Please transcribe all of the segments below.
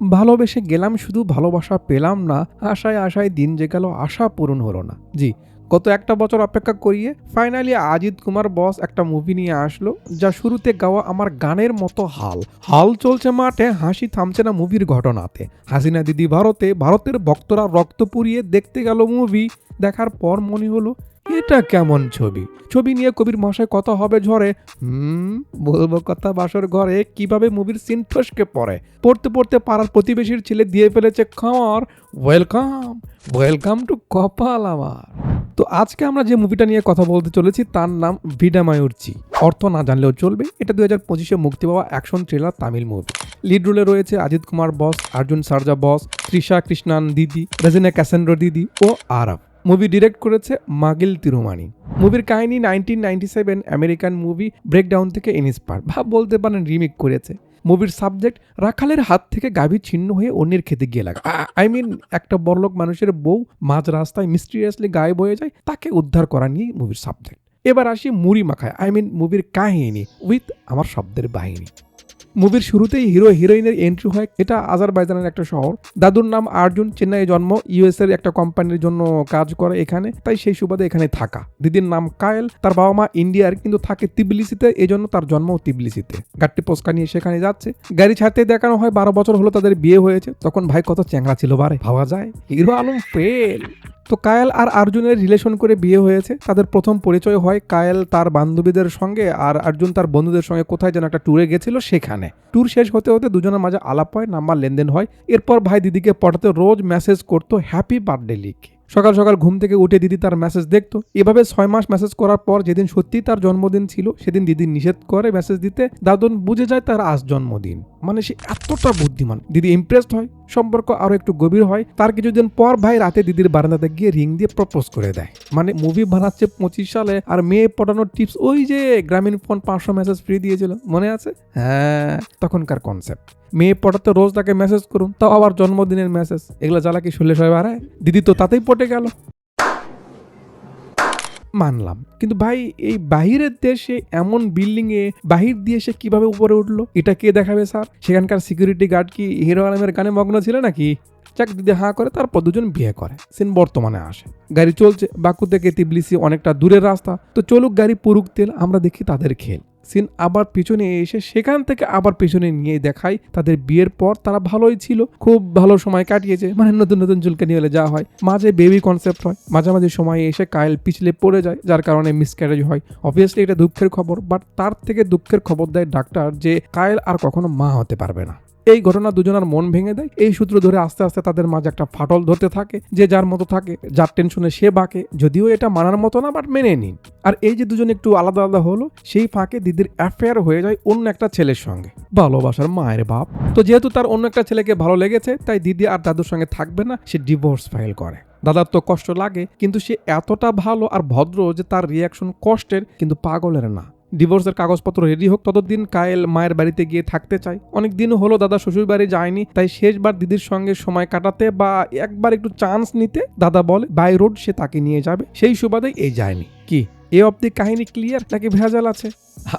ভালোবেসে গেলাম শুধু ভালোবাসা পেলাম না, আশায় আশায় দিন যে গেল আশা পূরণ হলো না। জি, গত একটা বছর অপেক্ষা করিয়ে ফাইনালি আজিত কুমার বস একটা মুভি নিয়ে আসলো, যা শুরুতে গাওয়া আমার গানের মতো হাল। হাল চলছে মাঠে, হাসি থামছে না মুভির ঘটনাতে। হাসিনা দিদি ভারতে, ভারতের ভক্তরা রক্ত পুড়িয়ে দেখতে গেল মুভি দেখার পর মনে হলো এটা কেমন ছবি? ছবি নিয়ে কবির মশায় কথা হবে ঝরে হুম, বলব কথা বাসর ঘরে কীভাবে মুভির সিন ফসকে পড়ে? পড়তে পড়তে পাড়ার প্রতিবেশীর ছেলে দিয়ে ফেলেছে খামার। ওয়েলকাম ওয়েলকাম টু কপাল আমার। তো আজকে আমরা যে মুভিটা নিয়ে কথা বলতে চলেছি, তার নাম ভিডা মায়ুরচি। অর্থ না জানলেও চলবে, এটা দু হাজার পঁচিশে মুক্তি পাওয়া action thriller Tamil movie. Lead রোলে রয়েছে অজিত কুমার বস, অর্জুন সার্জা বস, তৃষা কৃষ্ণান দিদি, রেজিনা ক্যাসেন্ড্রো দিদি ও আরব। মুভি ডিরেক্ট করেছে মাগিল তিরুমানি। মুভির কাহিনী nineteen ninety seven American movie Breakdown থেকে ইন্সপায়ার ভাব বলতে পারেন রিমেক করেছে। মুভির সাবজেক্ট রাখালের হাত থেকে গাভী ছিন্ন হয়ে অন্যের খেতে গিয়ে লাগে। আই মিন একটা বড়লোক মানুষের বউ মাঝ রাস্তায় মিস্টিরিয়াসলি গায়েব হয়ে যায়, তাকে উদ্ধার করা নিয়ে মুভির সাবজেক্ট এবার আসি মুড়ি মাখায় আই মিন মুভির কাহিনী উইথ আমার শব্দের বাহিনী। মুভির শুরুতেই হিরো হিরোইনের এন্ট্রি হয় এটা আজারবাইজানের একটা শহর। দাদুর নাম আর্জুন, চেন্নাইয়ে জন্ম ইউএস এর একটা কোম্পানির জন্য কাজ করে এখানে, তাই সেই সুবাদে এখানে থাকা। দিদির নাম কায়েল, তার বাবা মা ইন্ডিয়ার, কিন্তু থাকে তিবলিসিতে এই জন্য তার জন্ম তিবলিসিতে। গাড়িটি পোস্কা নিয়ে সেখানে যাচ্ছে। গাড়ি ছাড়তে দেখানো হয়, বারো বছর হলো তাদের বিয়ে হয়েছে, তখন ভাই কত চ্যাংড়া ছিল বারে। ভাবা যায়, হিরো আলম ফেল তো কায়েল আর আর্জুনের রিলেশন করে বিয়ে হয়েছে। তাদের প্রথম পরিচয় হয় কায়েল তার বান্ধবীদের সঙ্গে আর অর্জুন তার বন্ধুদের সঙ্গে কোথায় যেন একটা ট্যুরে গেছিল সেখানে। ট্যুর শেষ হতে হতে দুজনের মাঝে আলাপ হয়, নাম্বার লেনদেন হয়। এরপর ভাই দিদিকে পটাতে রোজ মেসেজ করতো হ্যাপি বার্থডে লিখে। সকাল সকাল ঘুম থেকে উঠে দিদি তার মেসেজ দেখতো। এভাবে ছয় মাস মেসেজ করার পর যেদিন সত্যি তার জন্মদিন ছিল, সেদিন দিদি নিষেধ করে মেসেজ দিতে, দাদন, বুঝে যায় তার আজ জন্মদিন। মানে সে এতটা বুদ্ধিমান। দিদি ইমপ্রেসড হয়। সম্পর্ক আরও একটু গভীর হয় তার কিছুদিন পর ভাই রাতে দিদির বারান্দাতে গিয়ে রিং দিয়ে প্রপোজ করে দেয়। মানে মুভি বানাচ্ছে পঁচিশ সালে আর মেয়ে পটানোর টিপস ওই যে গ্রামীণ ফোন পাঁচশো মেসেজ ফ্রি দিয়েছিল মনে আছে? হ্যাঁ। তখনকার কনসেপ্ট মেয়ে পটাতে রোজ তাকে মেসেজ করুন তাও আবার জন্মদিনের মেসেজ এগুলো জ্বালা কি শুনলে সবাই বাড়ায়। দিদি তো তাতেই পটে গেল। মানলাম। কিন্তু ভাই, এই বাহিরের দেশে এমন বিল্ডিং এ বাহির দিয়ে সে কীভাবে উপরে উঠল? এটা কে দেখাবে স্যার? সেখানকার সিকিউরিটি গার্ড কি হিরো আলমের গানে মগ্ন ছিল নাকি? চাক দিদি হাঁ করে, তারপর দুজন বিয়ে করে। সিন বর্তমানে আসে। গাড়ি চলছে বাকু থেকে তিবলিসি অনেকটা দূরের রাস্তা। তো চলুক গাড়ি পুরুক তেল, আমরা দেখি তাদের খেল। সিন আবার পিছনে এসে সেখান থেকে আবার পিছনে নিয়ে দেখায় তাদের বিয়ের পর তারা ভালোই ছিল, খুব ভালো সময় কাটিয়েছে মানে নতুন নতুন চুলকে নিয়ে হলে যা হয়। মাঝে বেবি কনসেপ্ট হয়, মাঝামাঝি সময়ে এসে কায়েল পিছলে পড়ে যায়, যার কারণে মিসক্যারেজ হয়। অবভিয়াসলি এটা দুঃখের খবর বাট তার থেকে দুঃখের খবর দেয় ডাক্তার যে কায়েল আর কখনো মা হতে পারবে না। এই ঘটনা দুজনের মন ভেঙে দেয়। এই সূত্র ধরে আস্তে আস্তে তাদের মাঝে একটা ফাটল ধরতে থাকে, যে যার মতো থাকে, যার টেনশনে সে বাঁকে, যদিও এটা মানার মতো না বাট মেনে নিন। আর এই যে দুজন একটু আলাদা আলাদা হলো, সেই ফাঁকে দিদির অ্যাফেয়ার হয়ে যায় অন্য একটা ছেলের সঙ্গে। ভালোবাসার মায়ের বাপ। তো যেহেতু তার অন্য একটা ছেলেকে ভালো লেগেছে, তাই দিদি আর দাদুর সঙ্গে থাকবে না, সে ডিভোর্স ফাইল করে। দাদার তো কষ্ট লাগে, কিন্তু সে এতটা ভালো আর ভদ্র যে তার রিয়াকশন কষ্টের, কিন্তু পাগলের না। ডিভোর্সের কাগজপত্র রেডি হোক, ততদিন কায়েল মায়ের বাড়িতে গিয়ে থাকতে চায়। অনেক দিন হলো দাদা শ্বশুর বাড়ি যায়নি, তাই শেষবার দিদির সঙ্গে সময় কাটাতে বা একবার একটু চান্স নিতে দাদা বলে, বাই রোড, সে তাকে নিয়ে যাবে। সেই সুবাদে এই যায়নি। কি? এ অব্দি কাহিনী ক্লিয়ার নাকি ভেজাল আছে?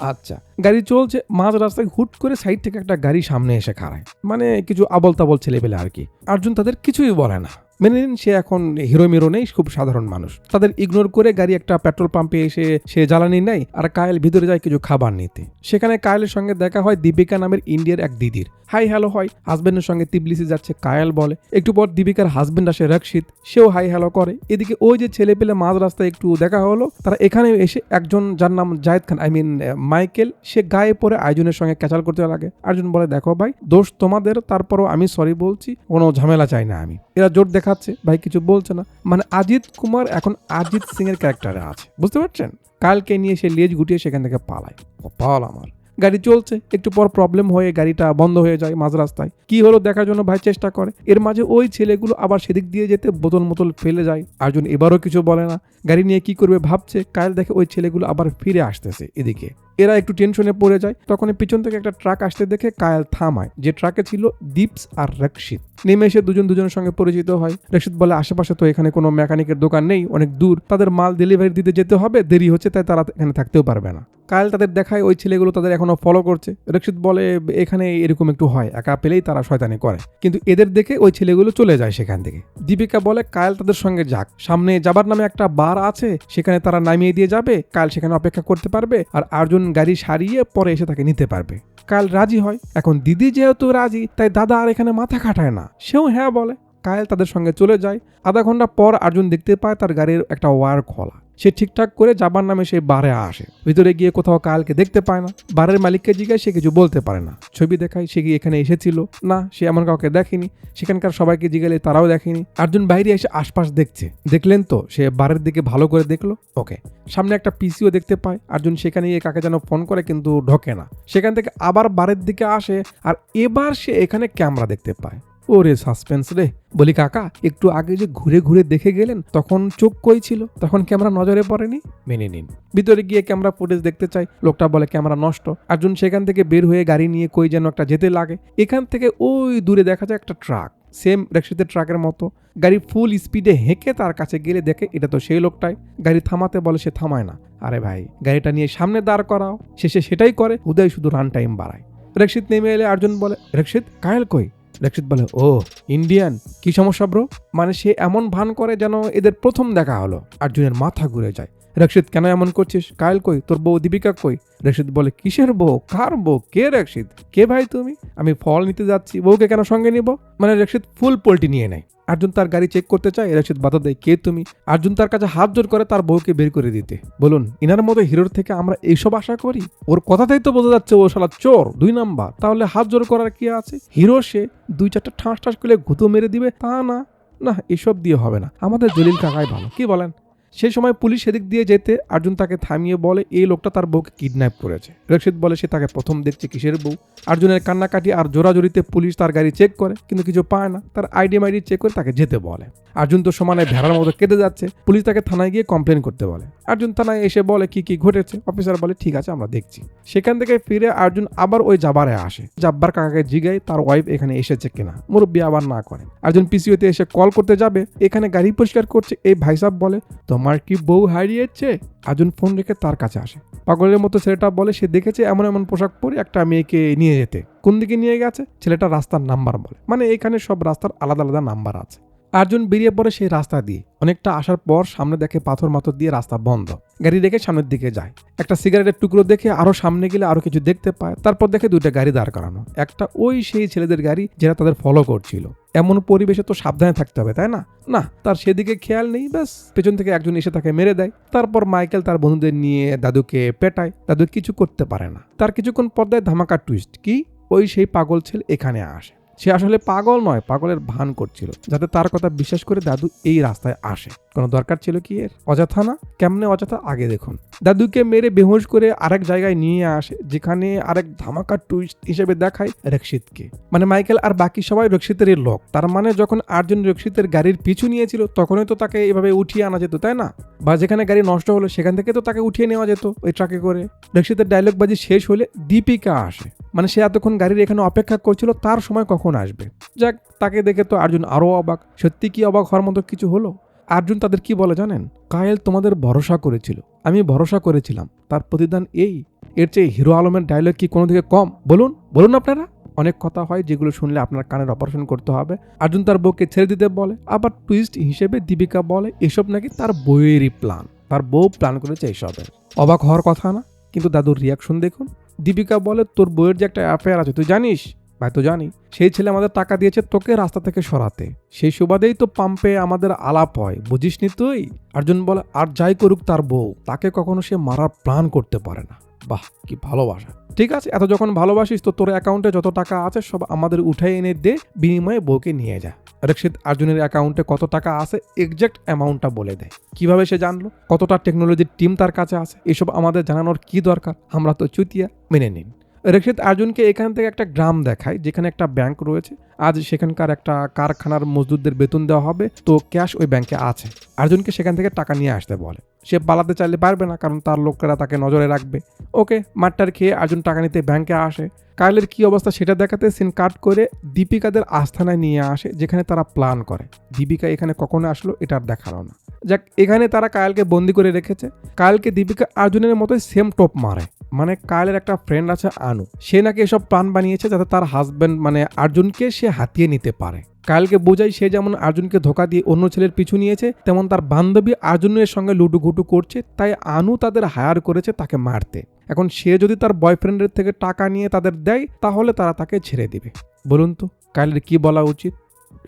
আচ্ছা গাড়ি চলছে, মাঝ রাস্তায় হুট করে সাইড থেকে একটা গাড়ি সামনে এসে খাড়ায়। মানে কিছু আবল তাবল ছেলে পেলে আর কি। অর্জুন তাদের কিছুই বলে না। মেনে নিন, সে এখন হিরো মিরো নেই, খুব সাধারণ মানুষ। তাদের ইগনোর করে গাড়ি একটা পেট্রোল পাম্পে এসে সে জ্বালানি নেয় আর কায়েল ভিতরে যায় কিছু খাবার নিতে। সেখানে কায়েলের সঙ্গে দেখা হয় দীপিকা নামের ইন্ডিয়ার এক দিদির। হাই, হ্যালো, হয়। হাজবেন্ডের সঙ্গে তিবলিসি যাচ্ছে কায়েল বলে। একটু পর দীপিকার হাজবেন্ড আসে রক্ষিত। সেও হাই, হ্যালো করে। এদিকে ওই যে ছেলে পেলে মাঝ রাস্তায় একটু দেখা হলো। তারা এখানে এসে একজন যার নাম Zayed Khan I mean Michael, সে গায়ে পরে আয়োজনের সঙ্গে ক্যাচাল করতে লাগে। আর্জুন বলে, দেখো ভাই, দোষ তোমাদের, তারপরও আমি সরি বলছি, কোনো ঝামেলা চাই না আমি। এরা জোর দেখাচ্ছে, ভাই কিছু বলছে না। মানে আজিত কুমার এখন আজিত সিং এর ক্যারেক্টারে আছে, বুঝতে পারছেন? কালকে নিয়ে সে লেজ গুটিয়ে সেখান থেকে পালায়। কপাল আমার। গাড়ি চলছে, একটু পর প্রবলেম হয়ে গাড়িটা বন্ধ হয়ে যায় মাঝ রাস্তায়। কি হলো দেখার জন্য ভাই চেষ্টা করে। এর মাঝে ওই ছেলেগুলো আবার সেদিক দিয়ে যেতে বোতল মোতল ফেলে যায়। আর্জুন এবারও কিছু বলে না। গাড়ি নিয়ে কি করবে ভাবছে, কাল দেখে ওই ছেলেগুলো আবার ফিরে আসতেছে এদিকে। এরা একটু টেনশনে পড়ে যায়। তখন পিছন থেকে একটা ট্রাক আসতে দেখে কায়াল থামায়। যে ট্রাকে ছিল দীপস আর রক্ষিত। নেমে এসে দুজন দুজনের সঙ্গে পরিচিত হয়। রক্ষিত বলে, আশেপাশে তো এখানে কোনো মেকানিকের দোকান নেই, অনেক দূর। তাদের মাল ডেলিভারি দিতে যেতে হবে, দেরি হচ্ছে, তাই তারা এখানে থাকতেও পারবে না। কায়াল তাদের দেখায়, ওই ছেলেগুলো তাদের এখনও ফলো করছে। রক্ষিত বলে, এখানে এরকম একটু হয়, একা পেলেই তারা শয়তানি করে। কিন্তু এদের দেখে ওই ছেলেগুলো চলে যায় সেখান থেকে। দীপিকা বলে, কায়াল তাদের সঙ্গে যাক। সামনে যাবার নামে একটা বার আছে, সেখানে তারা নামিয়ে দিয়ে যাবে। কাল সেখানে অপেক্ষা করতে পারবে, আর আর্জুন গাড়ি সারিয়ে পরে এসে তাকে নিতে পারবে। কাল রাজি হয়। এখন দিদি যেহেতু রাজি, তাই দাদা আর এখানে মাথা খাটায় না। সেও হ্যাঁ বলে। কায়েল তাদের সঙ্গে চলে যায়। আধা ঘণ্টা পর আর্জুন দেখতে পায় তার গাড়ির একটা ওয়ার খোলা। সে ঠিকঠাক করে যাবার নামে সে বারে আসে। ভিতরে গিয়ে কোথাও কালকে দেখতে পায় না। বারের মালিককে জিজ্ঞাসা, সে কিছু বলতে পারে না। ছবি দেখায়, সে গিয়ে এখানে এসেছিল। না, সে এমন কাউকে দেখেনি। সেখানকার সবাইকে জিজ্ঞালে তারাও দেখেনি। আর্জুন বাইরে এসে আশপাশ দেখছে। দেখলেন তো, সে বারের দিকে ভালো করে দেখল। ওকে। সামনে একটা পিসিও দেখতে পায়। আর্জুন সেখানে গিয়ে কাকে যেন ফোন করে, কিন্তু ঢোকে না। সেখান থেকে আবার বারের দিকে আসে, আর এবার সে এখানে ক্যামেরা দেখতে পায়। ওরে সাসপেন্স রে। বলি কাকা একটু আগে যে ঘুরে ঘুরে দেখে গেলেন তখন চোখ কই ছিল? তখন ক্যামেরা নজরে পড়েনি? মেনে নিন। ভিতরে গিয়ে ক্যামেরা ফুটেজ দেখতে চাই লোকটা বলে ক্যামেরা নষ্ট। আর্জুন সেখান থেকে বের হয়ে গাড়ি নিয়ে কই যেন একটা যেতে লাগে। এখান থেকে ওই দূরে দেখা যায় একটা ট্রাক সেম রেক্সিতের ট্রাকের মতো। গাড়ি ফুল স্পিডে হেঁকে তার কাছে গেলে দেখে এটা তো সেই লোকটাই। গাড়ি থামাতে বলে সে থামায় না। আরে ভাই গাড়িটা নিয়ে সামনে দাঁড় করাও। শেষে সেটাই করে। উদয় শুধু রান টাইম বাড়ায়। রেক্সিত নেমে এলে আর্জুন বলে রেক্সিত কায়েল কই? রক্ষিত বলে, ও, ইন্ডিয়ান? কি সমস্যা ব্রো? মানে সে এমন ভান করে যেন এদের প্রথম দেখা হলো, আর্জুনের মাথা ঘুরে যায়। রক্ষিত কেন এমন করছিস? কায়ল কই? তোর বউ দীপিকা কই? রক্ষিত বলে, কিসের বউ? কার বউ? কে রক্ষিত কে ভাই তুমি? আমি ফল নিতে যাচ্ছি, বউকে কেন সঙ্গে নিব? মানে রক্ষিত ফুল পোল্টি নিয়ে নেয়। আর্জুন তার গাড়ি চেক করতে চায় রক্ষিত বাধা দেয়, কে তুমি? আর্জুন তার কাছে হাত জোর করে তার বউকে বের করে দিতে। বলুন, ইনার মতো হিরোর থেকে আমরা এইসব আশা করি? ওর কথাতেই তো বোঝা যাচ্ছে ও শালা চোর, দুই নাম্বার। তাহলে হাত জোর করার কি আছে? হিরো সে দুই চারটা ঠাঁস ঠাস করে ঘুতো মেরে দিবে? তা না। না, এসব দিয়ে হবে না। আমাদের জলিল কাকাই ভালো। কি বলেন? সেই সময় পুলিশ সেদিক দিয়ে যেতে আর্জুন তাকে থামিয়ে বলে, এই লোকটা তার বউকে কিডন্যাপ করেছে। রক্ষিত বলে, সে তাকে প্রথম দেখছে কিসের বউ? আর্জুনের কান্নাকাটি আর জোরাজোরিতে পুলিশ তার গাড়ি চেক করে, কিন্তু কিছু পায় না। তার আইডি মাইডি চেক করে তাকে যেতে বলে। আর্জুন তো সমানে ভেড়ার মতো কেঁদে যাচ্ছে। পুলিশ তাকে থানায় গিয়ে কমপ্লেন করতে বলে। আর্জুন থানায় এসে বলে, কি কি ঘটেছে? অফিসার বলে, ঠিক আছে, আমরা দেখছি। সেখান থেকে ফিরে আর্জুন আবার ওই জাবারে আসে। জাব্বার কাকাকে জিগাই তার ওয়াইফ এখানে এসেছে কিনা। মুরব্বী আবার না করে। আর্জুন পিসিওতে এসে কল করতে যাবে। এখানে গাড়ি পরিষ্কার করছে। এই ভাইসাব বলে, তোমার কি বউ হারিয়েছে আজন ফোন রেখে তার কাছে আসে। পাগলের মতো ছেলেটা বলে, সে দেখেছে এমন এমন পোশাক পরে, একটা মেয়েকে নিয়ে যেতে। কোন দিকে নিয়ে গেছে? ছেলেটা রাস্তার নাম্বার বলে। মানে এখানে সব রাস্তার আলাদা আলাদা নাম্বার আছে। আর্জুন বেরিয়ে পড়ে সেই রাস্তা দিয়ে। অনেকটা আসার পর সামনে দেখে পাথর মাথর দিয়ে রাস্তা বন্ধ। গাড়ি রেখে সামনের দিকে যায়। একটা সিগারেটের টুকরো দেখে আরও সামনে গেলে আরও কিছু দেখতে পায়। তারপর দেখে দুইটা গাড়ি দাঁড় করানো। একটা ওই সেই ছেলেদের গাড়ি যারা তাদের ফলো করছিল। এমন পরিবেশে তো সাবধানে থাকতে হবে, তাই না? না, তার সেদিকে খেয়াল নেই, ব্যাস। পেছন থেকে একজন এসে তাকে মেরে দেয়। তারপর মাইকেল তার বন্ধুদের নিয়ে দাদুকে পেটায়। দাদু কিছু করতে পারে না। তার কিছুক্ষণ পর দেয় ধামাকা টুইস্ট কি? ওই সেই পাগল ছেলে এখানে আসে। সে আসলে পাগল নয়, পাগলের ভান করছিল, যাতে তার কথা বিশ্বাস করে দাদু এই রাস্তায় আসে। কোনো দরকার ছিল কি এর? অযথা না? কেমনে অযথা? আগে দেখুন। দাদুকে মেরে বেহুশ করে আরেক জায়গায় নিয়ে আসে, যেখানে আরেক ধামাকা টুইস্ট হিসেবে দেখায় রক্ষিতকে। মানে মাইকেল আর বাকি সবাই রক্ষিতের লোক। তার মানে যখন আটজন রক্ষিতের গাড়ির পিছু নিয়েছিল, তখনই তো তাকে এভাবে উঠিয়ে আনা যেত, তাই না? বা যেখানে গাড়ি নষ্ট হলো, সেখান থেকে তো তাকে উঠিয়ে নেওয়া যেত ওই ট্রাকে করে। রক্ষিতের ডায়লগ বাজি শেষ হলে দীপিকা আসে। মানে সে এতক্ষণ গাড়ির এখানে অপেক্ষা করছিল, তার সময় কখন আসবে? যাক, তাকে দেখে তো আর্জুন আরও অবাক। সত্যি কি অবাক হওয়ার মতো কিছু হলো? আর্জুন তাদের কি বলে জানেন? কায়েল তোমাদের ভরসা করেছিল। আমি ভরসা করেছিলাম। তার প্রতিদান এই। এর চেয়ে হিরো আলমের ডায়লগ কি কোনো দিকে কম? বলুন বলুন আপনারা। অনেক কথা হয় যেগুলো শুনলে আপনার কানের অপারেশন করতে হবে। আর্জুন তার বউকে ছেড়ে দিতে বলে। আবার টুইস্ট হিসেবে দীপিকা বলে, এসব নাকি তার বইয়েরই প্ল্যান তার বউ প্ল্যান করেছে এসবের। অবাক হওয়ার কথা না, কিন্তু দাদুর রিয়াকশন দেখুন। দীপিকা বলে, তোর বইয়ের যে একটা অ্যাফেয়ার আছে, তুই জানিস? ভাই, তো জানি। সেই ছেলে আমাদের টাকা দিয়েছে তোকে রাস্তা থেকে সরাতে। সেই সুবাদেই তো পাম্পে আমাদের আলাপ হয়, বুঝিসনি তুই? আর্জুন বলে, আর যাই করুক তার বউ, তাকে কখনো সে মারার প্ল্যান করতে পারে না। বাহ, কি ভালোবাসা। ঠিক আছে, এত যখন ভালোবাসিস তো তোর অ্যাকাউন্টে যত টাকা আছে সব আমাদের উঠে এনে দে, বিনিময়ে বউকে নিয়ে যা। রক্ষিত আর্জুনের অ্যাকাউন্টে কত টাকা আছে এক্সাক্ট অ্যামাউন্টটা বলে দেয় কীভাবে সে জানলো? কতটা টেকনোলজির টিম তার কাছে আছে? এসব আমাদের জানানোর কি দরকার? আমরা তো চুতিয়া, মেনে নিন। রেখেত আর্জুনকে এখান থেকে একটা গ্রাম দেখায় যেখানে একটা ব্যাংক রয়েছে। আজ সেখানকার একটা কারখানার মজদুরদের বেতন দেওয়া হবে, তো ক্যাশ ওই ব্যাংকে আছে। আর্জুনকে সেখান থেকে টাকা নিয়ে আসতে বলে। সে পালাতে চাইলে পারবে না, কারণ তার লোকেরা তাকে নজরে রাখবে। ওকে, মাঠটার খেয়ে আর্জুন টাকা নিতে ব্যাংকে আসে। কাইলের কি অবস্থা সেটা দেখাতে সিন কাট করে দীপিকাদের আস্থানায় নিয়ে আসে, যেখানে তারা প্ল্যান করে। দীপিকা এখানে কখনো আসলো, এটা আর দেখাল না। যাক, এখানে তারা কায়লকে বন্দি করে রেখেছে। কায়লকে দীপিকা আর্জুনের মতোই সেম টপ মারে। মানে কায়লের একটা ফ্রেন্ড আছে আনু। সে নাকি এসব প্ল্যান বানিয়েছে যাতে তার হাজব্যান্ড মানে আর্জুনকে সে হাতিয়ে নিতে পারে। কায়লকে বোঝাই সে যেমন আর্জুনকে ধোকা দিয়ে অন্য ছেলের পিছু নিয়েছে, তেমন তার বান্ধবী আর্জুনের সঙ্গে লুডুঘুটু করছে, তাই আনু তাদের হায়ার করেছে তাকে মারতে। এখন সে যদি তার বয়ফ্রেন্ডের থেকে টাকা নিয়ে তাদের দেয়, তাহলে তারা তাকে ছেড়ে দিবে। বলুন তো কায়লের কি বলা উচিত?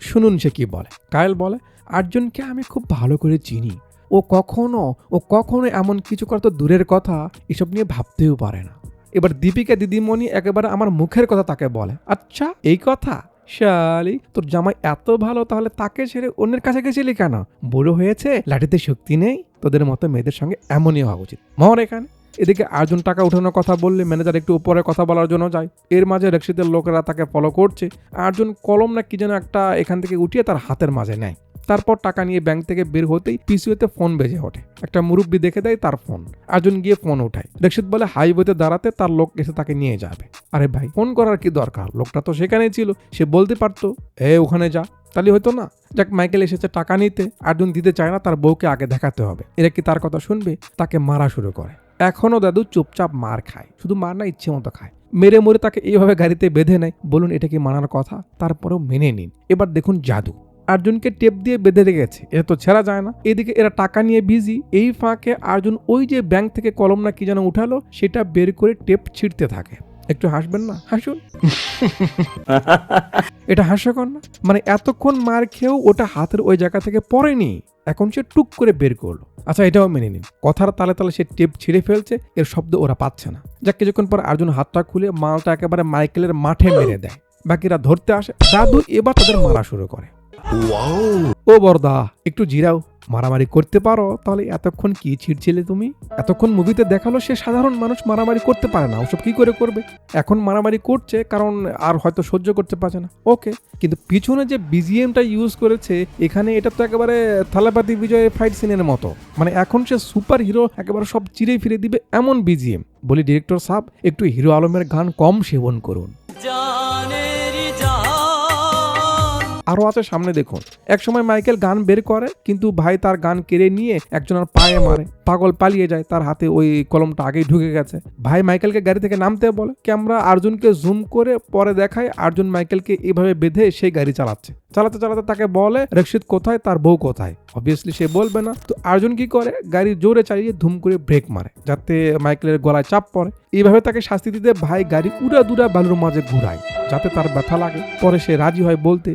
শুনুন সে কি বলে। কায়ল বলে, আর্জুনকে আমি খুব ভালো করে চিনি। ও কখনো ও কখনো এমন কিছু করা তো দূরের কথা, এসব নিয়ে ভাবতেও পারে না। এবার দীপিকা দিদিমণি একেবারে আমার মুখের কথা তাকে বলে আচ্ছা এই কথা? শালি তোর জামাই এত ভালো, তাহলে তাকে ছেড়ে অন্যের কাছে গেছিলি কেন? বুড়ো হয়েছে, লাঠিতে শক্তি নেই, তোদের মতো মেয়েদের সঙ্গে এমনই হওয়া উচিত। মর এখানে। এদিকে আর্জুন টাকা উঠানোর কথা বললে ম্যানেজার একটু উপরে কথা বলার জন্য যায়। এর মাঝে রেক্সিদের লোকেরা তাকে ফলো করছে। আর্জুন কলম না কি যেন একটা এখান থেকে উঠিয়ে তার হাতের মাঝে নেয়। তারপর টাকা নিয়ে ব্যাংক থেকে বের হতেই পিসিওতে ফোন বেজে ওঠে। একটা মুরব্বি দেখে দেয় তার ফোন আর্জুন গিয়ে ফোন উঠায়। রেক্সিত বলে হাইওয়েতে দাঁড়াতে তার লোক এসে তাকে নিয়ে যাবে। আরে ভাই ফোন করার কি দরকার? লোকটা তো সেখানেই ছিল। সে বলতে পারতো, এ, ওখানে যা। তাহলে হয়তো না? যাক, মাইকেল এসেছে টাকা নিতে। আর্জুন দিতে চায় না, তার বউকে আগে দেখাতে হবে। এরা কি তার কথা শুনবে? তাকে মারা শুরু করে। এখনও দাদু চুপচাপ মার খায়। শুধু মার না, ইচ্ছে মতো খায়। মেরে মরে তাকে এইভাবে গাড়িতে বেঁধে নেয়। বলুন, এটা কি মানার কথা? তারপরেও মেনে নিন। এবার দেখুন জাদু। আর্জুনকে টেপ দিয়ে বেঁধে রেখেছে। এটা তো ছেড়া যায় না। এদিকে এরা টাকা নিয়ে বিজি এই ফাঁকে আর্জুন ওই যে ব্যাংক থেকে কলম না কি যেন উঠালো সেটা বের করে টেপ ছিঁড়তে থাকে। একটু হাসবেন না? হাসুন। এটা হাস্যকর না? মানে এতক্ষণ মার খেয়েও ওটা হাতের ওই জায়গা থেকে পড়েনি। এখন সে টুক করে বের করল। আচ্ছা এটাও মেনে নিন। কথার তালে তালে সে টেপ ছিঁড়ে ফেলছে এর শব্দ ওরা পাচ্ছে না। যাক কিছুক্ষণ পর আর্জুন হাতটা খুলে মালটা একেবারে মাইকেলের মাঠে মেরে দেয়। বাকিরা ধরতে আসে। দাদু এবার তাদের মারা শুরু করে। ও বরদা একটু জিরাও। মারামারি করতে পারো তাহলে এতক্ষণ কি ছিড়ছিলে তুমি? এতক্ষণ মুভিতে দেখাল সে সাধারণ মানুষ মারামারি করতে পারে না ওসব কি করে করবে? এখন মারামারি করছে কারণ আর হয়তো সহ্য করতে পারছে না। ওকে কিন্তু পিছনে যে বিজিএমটা ইউজ করেছে এখানে এটা তো একেবারে থালাপাতি বিজয় ফাইট সিনের মতো। মানে এখন সে সুপার হিরো একেবারে সব চিরে ফিরে দিবে এমন বিজিএম বলি ডিরেক্টর সাহেব একটু হিরো আলমের গান কম সেবন করুন। জান আরও আছে সামনে দেখুন। একসময় মাইকেল গান বের করে, কিন্তু ভাই তার গান কেড়ে নিয়ে একজনের পায়ে মারে। পাগল পালিয়ে যায়, তার হাতে ওই কলমটা আগেই ঢুকে গেছে। ভাই মাইকেলকে গাড়ি থেকে নামতে বলে, ক্যামেরা আর্জুনকে জুম করে পরে দেখায়, আর্জুন মাইকেলকে এভাবে বেঁধে সেই গাড়ি চালাচ্ছে। চালাতে চালাতে তাকে বলে, রক্ষিত কোথায়? তার বউ কোথায়? অবভিয়াসলি সে বলবে না। তো আর্জুন কি করে? গাড়ি জোরে চালিয়ে ধুম করে ব্রেক মারে, যাতে মাইকেলের গলায় চাপ পড়ে। এইভাবে তাকে শাস্তি দিতে ভাই গাড়ি উড়া দুরা বালুর মাঝে ঘুরায়, যাতে তার ব্যথা লাগে। পরে সে রাজি হয় বলতে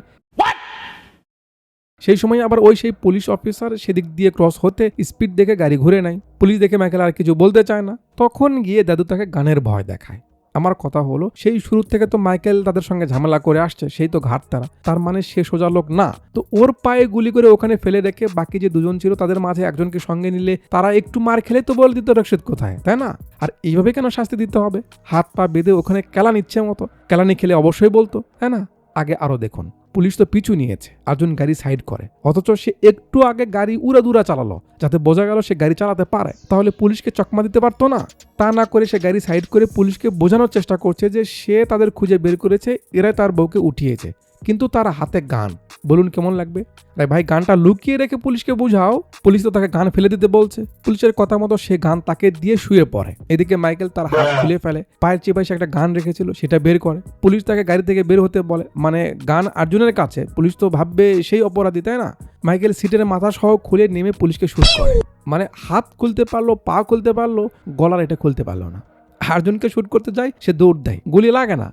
সেই সময় আবার ওই সেই পুলিশ অফিসার সেদিক দিয়ে ক্রস হতে স্পিড দেখে গাড়ি ঘুরে নেয়। পুলিশ দেখে মাইকেল আর কিছু বলতে চায় না। তখন গিয়ে দাদু তাকে গানের ভয় দেখায়। আমার কথা হলো, সেই শুরু থেকে তো মাইকেল তাদের সঙ্গে ঝামেলা করে আসছে, সেই তো ঘাট তারা তার মানে সে সোজা লোক না। তো ওর পায়ে গুলি করে ওখানে ফেলে রেখে বাকি যে দুজন ছিল তাদের মাঝে একজনকে সঙ্গে নিলে তারা একটু মার খেলে তো বলে দিত রক্ষিত কোথায়, তাই না? আর এইভাবে কেন শাস্তি দিতে হবে? হাত পা বেঁধে ওখানে কেলা নিচ্ছে মতো। কেলানি খেলে অবশ্যই বলতো, তাই না? আগে আরও দেখুন। পুলিশ তো পিছু নিয়েছে, আর্জুন গাড়ি সাইড করে। অথচ সে একটু আগে গাড়ি উড়া দুরা চালালো, যাতে বোঝা গেল সে গাড়ি চালাতে পারে। তাহলে পুলিশকে চকমা দিতে পারতো না? তা না করে সে গাড়ি সাইড করে পুলিশকে বোঝানোর চেষ্টা করছে যে সে তাদের খুঁজে বের করেছে, এরাই তার বউকে উঠিয়েছে। কিন্তু তার হাতে গান। বলুন কেমন লাগবে? আরে ভাই, গানটা লুকিয়ে রেখে পুলিশকে বুঝাও। পুলিশ তো তাকে গান ফেলে দিতে বলছে। পুলিশের কথা মতো সে গান তাকে দিয়ে শুয়ে পড়ে। এদিকে মাইকেল তার হাত খুলে ফেলে। পায়ের চিপায় সে একটা গান রেখেছিল, সেটা বের করে। পুলিশ তাকে গাড়ি থেকে বের হতে বলে। মানে গান আর্জুনের কাছে। পুলিশ তো ভাববে সেই অপরাধী, তাই না? মাইকেল সিটের মাথা সহ খুলে নেমে পুলিশকে শুট করে। মানে হাত খুলতে পারল, পা খুলতে পারল, গলার এটা খুলতে পারল না। আর্জুনকে শুট করতে যায়, সে দৌড় দেয়। গুলি লাগে না।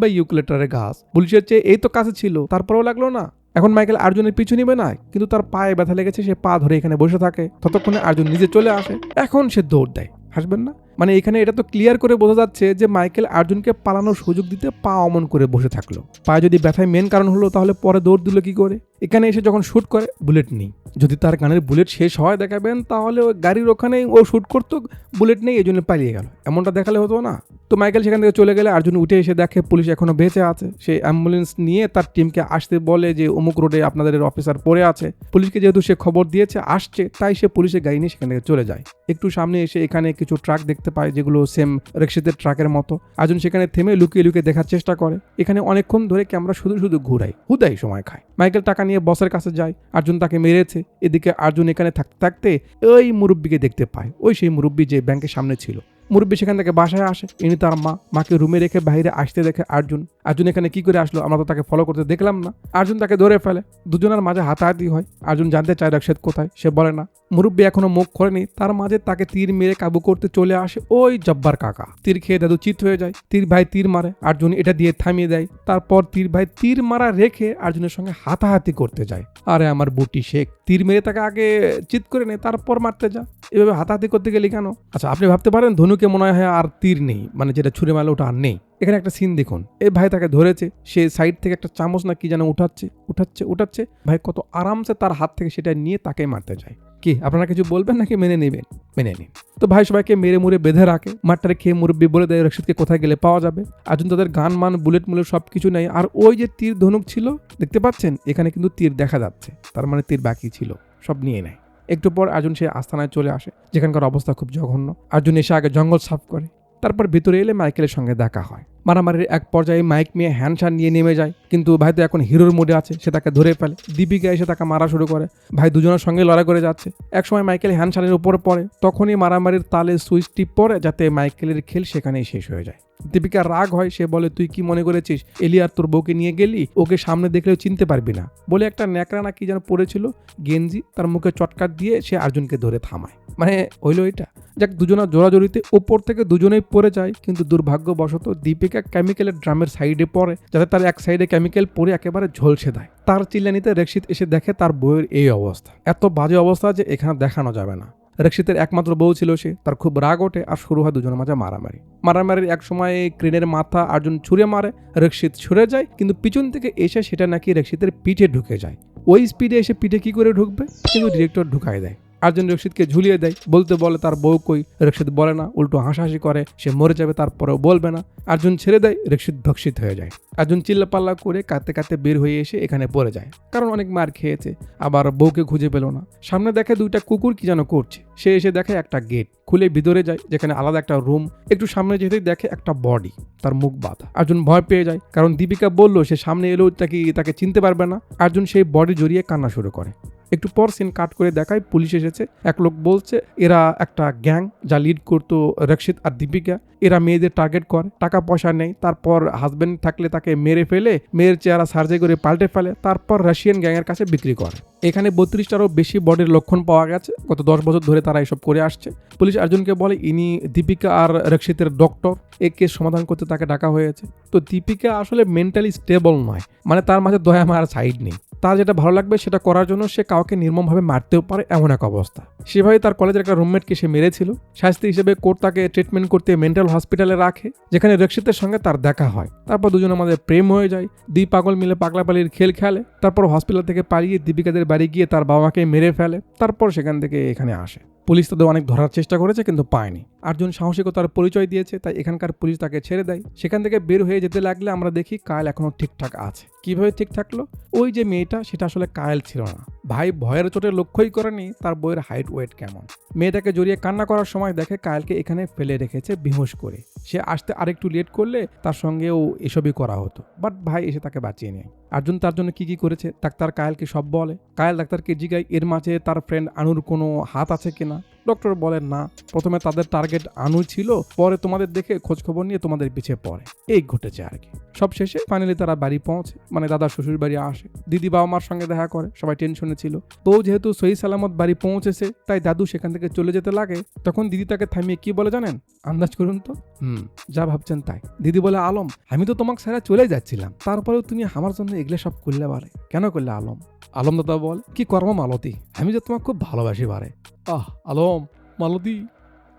ভাই ইউকুলেটারের গাছ পুলিশের চেয়ে এই তো কাছে ছিল, তারপরেও লাগল না। এখন মাইকেল আর্জুনের পিছু নিবে না, কিন্তু তার পায়ে ব্যথা লেগেছে, সে পা ধরে এখানে বসে থাকে। ততক্ষণে আর্জুন নিজে চলে আসে। এখন সে দৌড় দেয়। হাসবেন না? মানে এখানে এটা তো ক্লিয়ার করে বোঝা যাচ্ছে যে মাইকেল আর্জুনকে পালানোর সুযোগ দিতে পা অমন করে বসে থাকল। পায়ে যদি ব্যথায় মেন কারণ হলো তাহলে পরে দৌড় দিল কি করে? এখানে এসে যখন শ্যুট করে বুলেট নেই। যদি তার গানের বুলেট শেষ হয় দেখাবেন, তাহলে ওই গাড়ির ওখানেই ও শুট করতো বুলেট নেই এই জন্য পালিয়ে গেল। এমনটা দেখালে হতো না। তো মাইকেল সেখান থেকে চলে গেলে আর্জুন উঠে এসে দেখে পুলিশ এখনও বেঁচে আছে। সে অ্যাম্বুলেন্স নিয়ে তার টিমকে আসতে বলে যে, অমুক রোডে আপনাদের অফিসার পড়ে আছে। পুলিশকে যেহেতু সে খবর দিয়েছে, আসছে, তাই সে পুলিশের গাড়ি নিয়ে সেখান থেকে চলে যায়। একটু সামনে এসে এখানে কিছু ট্রাক দেখতে পায় যেগুলো সেম রেক্সিতের ট্রাকের মতো। আর্জুন সেখানে থেমে লুকিয়ে লুকিয়ে দেখার চেষ্টা করে। এখানে অনেকক্ষণ ধরে ক্যামেরা শুধু শুধু ঘুরায়, হুদাই সময় খায়। মাইকেল টাকা নিয়ে বসের কাছে যায়। আর্জুন তাকে মেরেছে। এদিকে আর্জুন এখানে থাকতে থাকতে ওই মুরব্বীকে দেখতে পায়। ওই সেই মুরব্বী যে ব্যাংকের সামনে ছিল। মুরব্বী সেখান থেকে বাসায় আসে। ইনি তার মা। মাকে রুমে রেখে বাইরে আসতে দেখে আর্জুন। আর্জুন এখানে কি করে আসলো আমরা তো তাকে ফলো করতে দেখলাম না। আর্জুন তাকে ধরে ফেলে। দুজনের মাঝে হাতাহাতি হয়। আর্জুন জানতে চায় রক্ষেদ কোথায়? সে বলে না। মুরব্বী এখনও মুখ খোলেনি। তার মাঝে তাকে তীর মেরে কাবু করতে চলে আসে ওই জব্বার কাকা। তীর খেয়ে দাদু চিত হয়ে যায়। তীর ভাই তীর মারে, আর্জুন এটা দিয়ে থামিয়ে দেয়। তারপর তীর ভাই তীর মারা রেখে আর্জুনের সঙ্গে হাতাহাতি করতে যায়। আরে আমার বুটি শেখ, তীর মেরে তাকে আগে চিত করে নেয় তারপর মারতে যা। এভাবে হাতাহাতি করতে গেলে কেন? আচ্ছা আপনি ভাবতে পারেন ধনুকে মনে হয় আর তীর নেই মানে যেটা ছুঁড়ে মারলে ওটা আর নেই। এখানে একটা সিন দেখুন। এই ভাই তাকে ধরেছে, সে সাইড থেকে একটা চামচ না কি যেন উঠাচ্ছে উঠাচ্ছে উঠাচ্ছে। ভাই কত আরামসে তার হাত থেকে সেটা নিয়ে তাকে মারতে যায়। কি, আপনারা কিছু বলবেন নাকি মেনে নেবেন? মেনে নিন। তো ভাই সবাইকে মেরে মুড়ে বেঁধে রাখে। মাঠটারে খেয়ে মুরব্বী বলে দেয়, রশিদকে কোথায় গেলে পাওয়া যাবে? আজুন তাদের গান, মান বুলেট মুলেট সব কিছু নেই আর ওই যে তীর ধনুক ছিল, দেখতে পাচ্ছেন? এখানে কিন্তু তীর দেখা যাচ্ছে। তার মানে তীর বাকি ছিল, সব নিয়ে নেয়। একটু পর আর্জুন সে আস্তানায় চলে আসে। যেখানকার অবস্থা খুব জঘন্য। আর্জুন এসে আগে জঙ্গল সাফ করে। তারপর ভিতরে এলে মাইকেলের সঙ্গে দেখা হয়। মারামারির এক পর্যায়ে মাইক নিয়ে হ্যান্ডশান নিয়ে নেমে যায়। কিন্তু ভাই তো এখন হিরোর মোডে আছে, সে তাকে ধরে ফেলে। দীপিকা এসে তাকে মারা শুরু করে। ভাই দুজনের সঙ্গে লড়াই করে যাচ্ছে। একসময় মাইকেল হ্যান্ডশানের উপর পড়ে। তখনই মারামারির তালে সুইচ টিপ পরে যাতে মাইকেলের খেল সেখানেই শেষ হয়ে যায়। দীপিকার রাগ হয়, সে বলে, তুই কি মনে করেছিস, এলিয়ার তোর বউকে নিয়ে গেলি? ওকে সামনে দেখলেও চিনতে পারবি না। বলে একটা ন্যাকড়া না কি যেন পড়েছিল, গেঞ্জি তার মুখে চটকাট দিয়ে সে আর্জুনকে ধরে থামায়। মানে হইল এটা। যাক, দুজনা জোরাজোরিতে ওপর থেকে দুজনেই পড়ে যায়, কিন্তু দুর্ভাগ্যবশত দীপিকা কেমিক্যালের ড্রামের সাইডে পড়ে, যাতে তার এক সাইডে কেমিক্যাল পরে একেবারে ঝলসে দেয়। তার চিল্লানিতে রেক্সিত এসে দেখে তার বইয়ের এই অবস্থা। এত বাজে অবস্থা যে এখানে দেখানো যাবে না। রেক্সিতের একমাত্র বউ ছিল সে, তার খুব রাগ ওঠে আর শুরু হয় দুজনের মাঝে মারামারি। মারামারির এক সময় ক্রেনের মাথা আর্জুন ছুঁড়ে মারে রেক্সিত ছুঁড়ে যায়, কিন্তু পিছন থেকে এসে সেটা নাকি রেক্সিতের পিঠে ঢুকে যায়। ওই স্পিডে এসে পিঠে কি করে ঢুকবে? কিন্তু ডিরেক্টর ঢুকাই দেয়। আর্জুন রক্ষিতকে ঝুলিয়ে দেয়। বলতে বলে, তার বউ কই? রক্ষিত বলে না, উল্টো হাসাহাসি করে, সে মরে যাবে, তারপরেও বলবে না। আর্জুন ছেড়ে দেয় রক্ষিত ভক্ষিত হয়ে যায়। আর্জুন চিল্লাপাল্লা করে কাঁদতে কাঁদতে বের হয়ে এসে এখানে পড়ে যায়। কারণ অনেক মার খেয়েছে, আবার বউকে খুঁজে পেল না। সামনে দেখে দুইটা কুকুর কি যেন করছে। সে এসে দেখে একটা গেট, খুলে ভিতরে যায়, যেখানে আলাদা একটা রুম, একটু সামনে যেতেই দেখে একটা বডি, তার মুখ বাঁধা। আর্জুন ভয় পেয়ে যায়, কারণ দীপিকা বলল, সে সামনে এলেও তাকে তাকে চিনতে পারবে না? আর্জুন সেই বডি জড়িয়ে কান্না শুরু করে। একটু পর সিন কাট করে দেখায়, পুলিশ এসেছে। এক লোক বলছে, এরা একটা গ্যাং যা লিড করতো রক্ষিত আর দীপিকা। এরা মেয়েদের টার্গেট করে, টাকা পয়সা নেই তারপর হাজবেন্ড থাকলে তাকে মেরে ফেলে, মেয়ের চেহারা সার্জারি করে পাল্টে ফেলে, তারপর রাশিয়ান গ্যাংয়ের কাছে বিক্রি করে। এখানে বত্রিশটারও বেশি বডির লক্ষণ পাওয়া গেছে। গত দশ বছর ধরে তারা এসব করে আসছে। পুলিশ আর্জুনকে বলে, ইনি দীপিকা আর রক্ষিতের ডক্টর এই কেস সমাধান করতে তাকে ডাকা হয়েছে। তো দীপিকা আসলে মেন্টালি স্টেবল নয়। মানে তার মাঝে দয়া মার সাইড নেই। তার যেটা ভালো লাগবে সেটা করার জন্য সে কাউকে নির্মমভাবে মারতেও পারে এমন এক অবস্থা। সেভাবে তার কলেজের একটা রুমমেটকে সে মেরেছিল। শাস্তি হিসেবে কোর্ট তাকে ট্রিটমেন্ট করতে মেন্টাল হসপিটালে রাখে, যেখানে রক্ষিতের সঙ্গে তার দেখা হয়। তারপর দুজন আমাদের প্রেম হয়ে যায়। দুই পাগল মিলে পাগলাপালির খেল খেলে। তারপর হসপিটাল থেকে পালিয়ে দীপিকাদের বাড়ি গিয়ে তার বাবাকে মেরে ফেলে। তারপর সেখান থেকে এখানে আসে। পুলিশ তাদের অনেক ধরার চেষ্টা করেছে কিন্তু পায়নি। আর্জুন সাহসিকতার পরিচয় দিয়েছে, তাই এখানকার পুলিশ তাকে ছেড়ে দেয়। সেখান থেকে বের হয়ে যেতে লাগলে আমরা দেখি কাল এখনও ঠিকঠাক আছে। কীভাবে ঠিক থাকল? ওই যে মেয়েটা, সেটা আসলে কায়েল ছিল না। ভাই ভয়ের চোটে লক্ষ্যই করেনি, তার বইয়ের হাইট ওয়েট কেমন? মেয়েটাকে জড়িয়ে কান্না করার সময় দেখে কায়েলকে এখানে ফেলে রেখেছে বেহুশ করে। সে আসতে আরেকটু লেট করলে তার সঙ্গেও এসবই করা হতো। বাট ভাই এসে তাকে বাঁচিয়ে নেয়। আর্জুন তার জন্য কি কি করেছে, ডাক্তার কায়েলকে সব বলে। কায়েল ডাক্তারকে জিগায় এর মাঝে তার ফ্রেন্ড আনুর কোনো হাত আছে কিনা? ডক্টর বলেন না, প্রথমে তাদের টার্গেট আনু ছিল, পরে তোমাদের দেখে খোঁজ খবর নিয়ে তোমাদের পিছিয়ে পড়ে। এই ঘটেছে আর কি। সব শেষে ফাইনালি তারা বাড়ি পৌঁছে মানে দাদা শ্বশুর বাড়ি আসে। দিদি বাবা মার সঙ্গে দেখা করে, সবাই টেনশনে ছিল। বউ যেহেতু সহি সালামত বাড়ি পৌঁছেছে, তাই দাদু সেখান থেকে চলে যেতে লাগে। তখন দিদি তাকে থামিয়ে কি বলে জানেন? আন্দাজ করুন তো। হুম, যা ভাবছেন তাই। দিদি বলে, আলম, আমি তো তোমাকে ছাড়া চলে যাচ্ছিলাম। তারপরেও তুমি আমার জন্য এগুলো সব করলে পারে। কেন করলে আলম? আলম দাদা বল, কি কর্ম মালতী? আমি যে তোমাকে খুব ভালোবাসি বারে আহ, আলম, মালতী।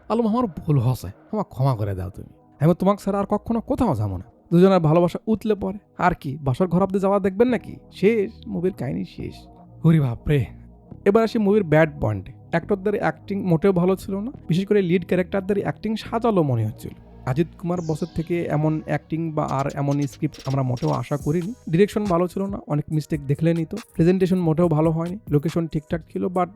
আলম, আমার ভুল হসে আমার ক্ষমা করে দাও তুমি। আমি তোমাকে স্যার আর কখনো কোথাও যাব না। দুজনের ভালোবাসা উতলে পরে আর কি, বাসার ঘর অব্দি যাওয়া দেখবেন নাকি? শেষ, মুভির কাহিনী শেষ। হরি বাপরে। এবার আসি মুভির ব্যাড পয়েন্টে। অ্যাক্টরদের অ্যাক্টিং মোটেও ভালো ছিল না। বিশেষ করে লিড ক্যারেক্টারদের অ্যাক্টিং সাজালো মনে হচ্ছিল। অজিত কুমার বসের থেকে এমন অ্যাক্টিং বা আর এমন স্ক্রিপ্ট আমরা মোটেও আশা করিনি। ডিরেকশন ভালো ছিল না, অনেক মিস্টেক দেখলে নিত। প্রেজেন্টেশন মোটেও ভালো হয়নি লোকেশন ঠিকঠাক ছিল বাট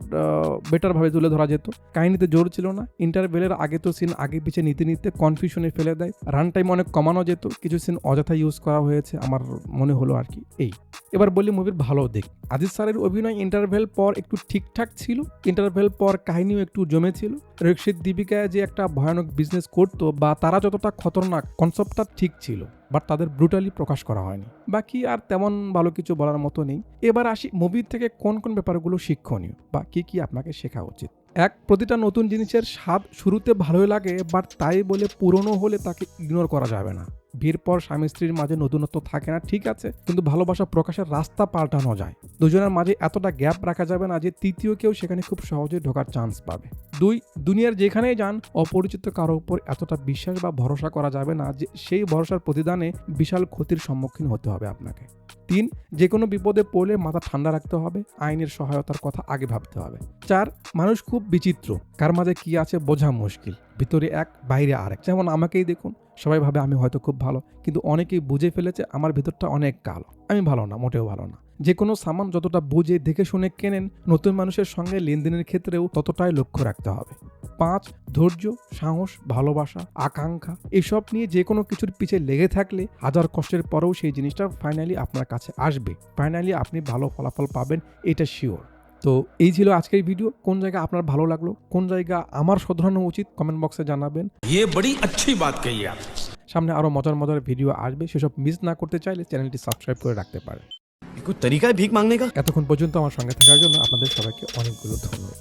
বেটারভাবে তুলে ধরা যেত। কাহিনীতে জোর ছিল না ইন্টারভেলের আগে তো সিন আগে পিছে নিতে নিতে কনফিউশনে ফেলে দেয়। রান টাইম অনেক কমানো যেত, কিছু সিন অযথা ইউজ করা হয়েছে, আমার মনে হলো আর কি এই। এবার বলি মুভির ভালো দিক। আজিজ স্যারের অভিনয় ইন্টারভেল পর একটু ঠিকঠাক ছিল ইন্টারভেল পর কাহিনীও একটু জমেছিল রক্ষিত দীপিকা যে একটা ভয়ানক বিজনেস করতো বা তারা যতটা খতরনাক কনসেপ্টটা ঠিক ছিল বাট তাদের ব্রুটালি প্রকাশ করা হয়নি। বাকি আর তেমন ভালো কিছু বলার মতো নেই। এবার আসি মুভির থেকে কোন কোন ব্যাপারগুলো শিক্ষণীয়, বা কি কি আপনাকে শেখা উচিত? এক, প্রতিটা নতুন জিনিসের স্বাদ শুরুতে ভালোই লাগে বাট তাই বলে পুরনো হলে তাকে ইগনোর করা যাবে না। বিয়ের পর স্বামী স্ত্রীর মাঝে নতুনত্ব থাকে না, ঠিক আছে, কিন্তু ভালোবাসা প্রকাশের রাস্তা পাল্টানো যায়। দুজনের মাঝে এতটা গ্যাপ রাখা যাবে না যে তৃতীয় কেউ সেখানে খুব সহজে ঢোকার চান্স পাবে। দুই, দুনিয়ার যেখানেই যান, অপরিচিত কারও উপর এতটা বিশ্বাস বা ভরসা করা যাবে না যে সেই ভরসার প্রতিদানে বিশাল ক্ষতির সম্মুখীন হতে হবে আপনাকে। তিন যে কোনো বিপদে পড়লে মাথা ঠান্ডা রাখতে হবে, আইনের সহায়তার কথা আগে ভাবতে হবে। চার, মানুষ খুব বিচিত্র, কার মাঝে কি আছে বোঝা মুশকিল, ভিতরে এক, বাইরে আরেক, যেমন আমাকেই দেখুন। সবাই ভাবে আমি হয়তো খুব ভালো, কিন্তু অনেকেই বুঝে ফেলেছে আমার ভিতরটা অনেক কালো। আমি ভালো না, মোটেও ভালো না। যে কোনো সামান যতটা বুঝে, দেখে শুনে কেনেন, নতুন মানুষের সঙ্গে লেনদেনের ক্ষেত্রেও ততটাই লক্ষ্য রাখতে হবে। পাঁচ, ধৈর্য, সাহস, ভালোবাসা, আকাঙ্ক্ষা, এসব নিয়ে যে কোনো কিছুর পিছে লেগে থাকলে হাজার কষ্টের পরেও সেই জিনিসটা ফাইনালি আপনার কাছে আসবে। ফাইনালি আপনি ভালো ফলাফল পাবেন, এটা শিওর তো এই ছিল আজকের ভিডিও কোন জায়গা আপনার ভালো লাগলো কোন জায়গা আমার শোধরানো উচিত কমেন্ট বক্সে জানাবেন ये बड़ी अच्छी बात कही आप সামনে আরও মজার মজার ভিডিও আসবে সেসব মিস না করতে চাইলে চ্যানেলটি সাবস্ক্রাইব করে রাখতে পারেন कोई तरीका है भीख मांगने का এতক্ষণ পর্যন্ত আমার সঙ্গে থাকার জন্য আপনাদের সবাইকে অনেকগুলো ধন্যবাদ